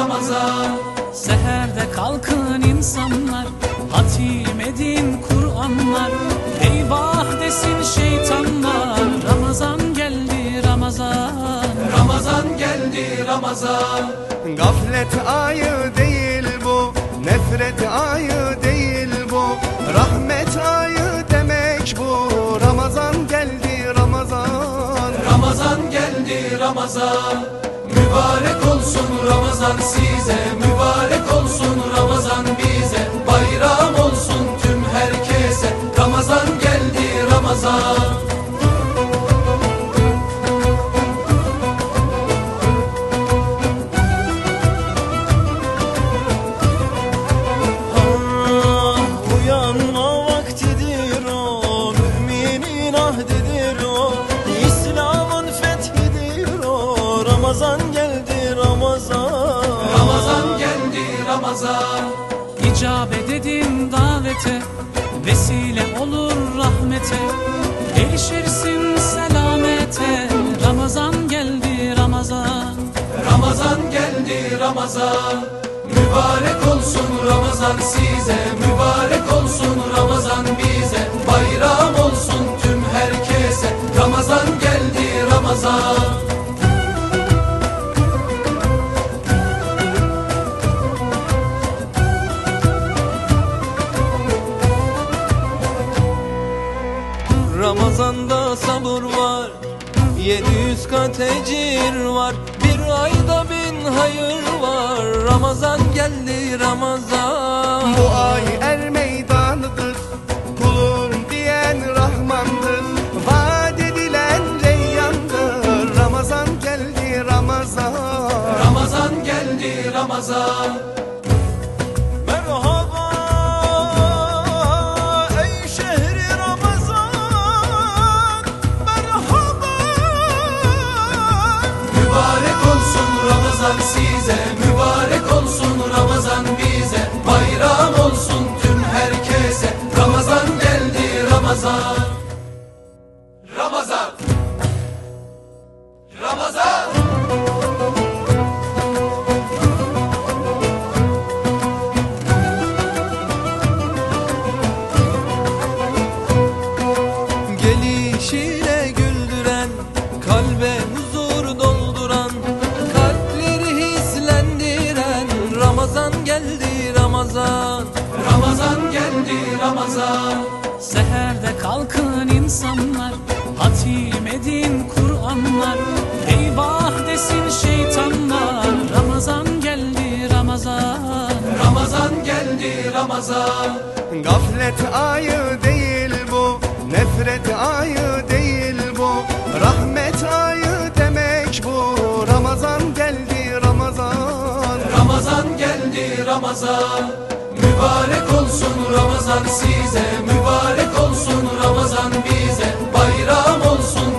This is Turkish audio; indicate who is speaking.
Speaker 1: Ramazan
Speaker 2: Seherde kalkın insanlar Hatim edin Kur'anlar. Eyvah desin şeytanlar Ramazan geldi Ramazan.
Speaker 1: Ramazan geldi Ramazan.
Speaker 3: Gaflet ayı değil bu Nefret ayı değil bu. Rahmet ayı demek bu Ramazan geldi Ramazan.
Speaker 1: Ramazan geldi Ramazan Mübarek olsun Ramazan size Mübarek olsun Ramazan
Speaker 2: İcabet edin davete. Vesile olur rahmete. Erişirsin selamete. Ramazan geldi Ramazan.
Speaker 1: Ramazan geldi Ramazan. Mübarek olsun Ramazan size. Mübarek
Speaker 4: Ramazanda sabır var 700 kat ecir var. Bir ayda bin hayır var Ramazan geldi Ramazan.
Speaker 3: Bu ay er meydanıdır Kulun diyen Rahmandır. Vaat edilen reyyandır Ramazan geldi Ramazan.
Speaker 1: Ramazan geldi Ramazan
Speaker 4: Ramazan.
Speaker 1: Ramazan. Ramazan.
Speaker 4: Gelişiyle güldüren Kalbe huzur dolduran Kalpleri hislendiren. Ramazan geldi Ramazan.
Speaker 1: Ramazan geldi Ramazan.
Speaker 2: Seherde insanlar Hatim edin Kur'anlar. Eyvah desin şeytanlar Ramazan geldi Ramazan.
Speaker 1: Ramazan geldi Ramazan.
Speaker 3: Gaflet ayı değil bu Nefret ayı değil bu. Rahmet ayı demek bu Ramazan geldi Ramazan.
Speaker 1: Ramazan geldi Ramazan Mübarek olsun Ramazan size Mübarek olsun Ramazan bize. Bayram olsun